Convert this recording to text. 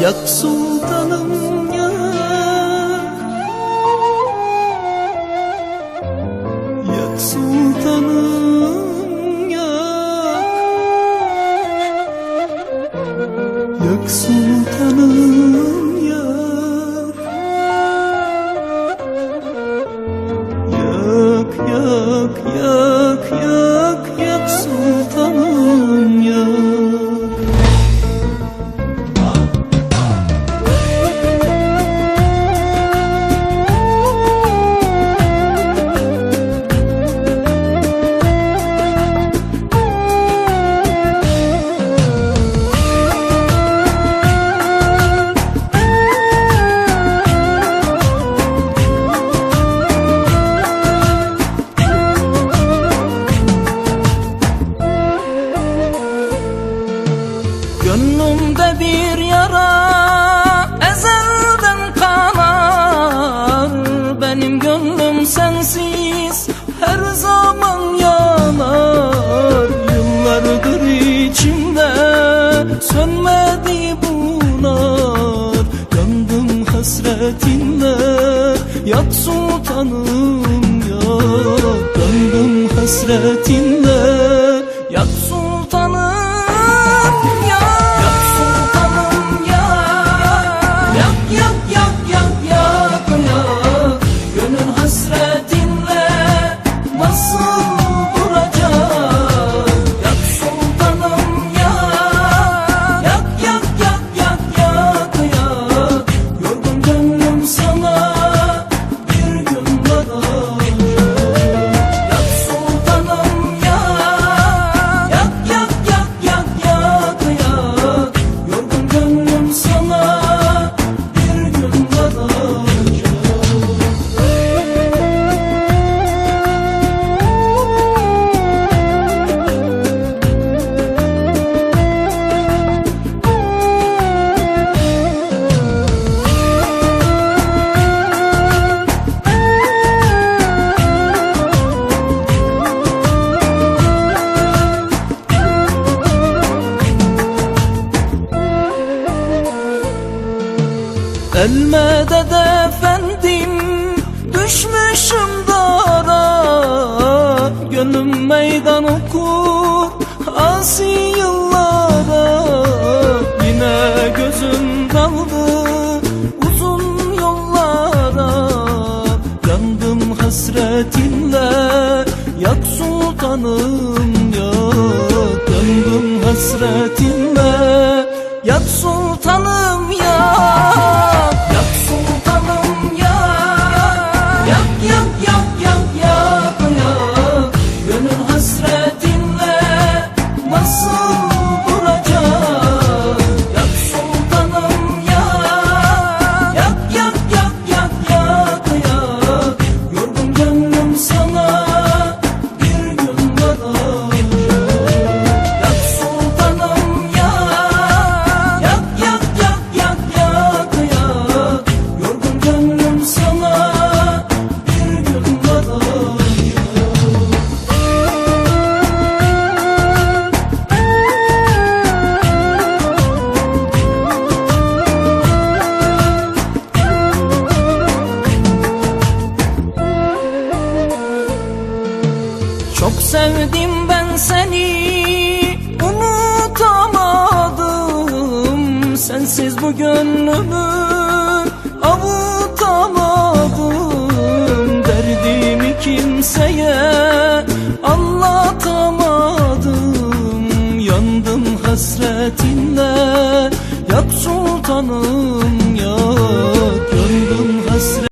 Yak sultanım yak. Yak sultanım yak. Yak sultanım. hasretinle Yat sultanım ya. Yandım hasretinle Elmeded efendim düşmüşüm dara. Gönlüm meydan okur asi yıllara. Yine gözüm daldı uzun yollara. Yandım hasretinle yak sultanım Sevdim ben seni. Unutamadım Sensiz bu gönlümü. Avutamadım Derdimi kimseye. Anlatamadım Yandım hasretinde yak sultanım.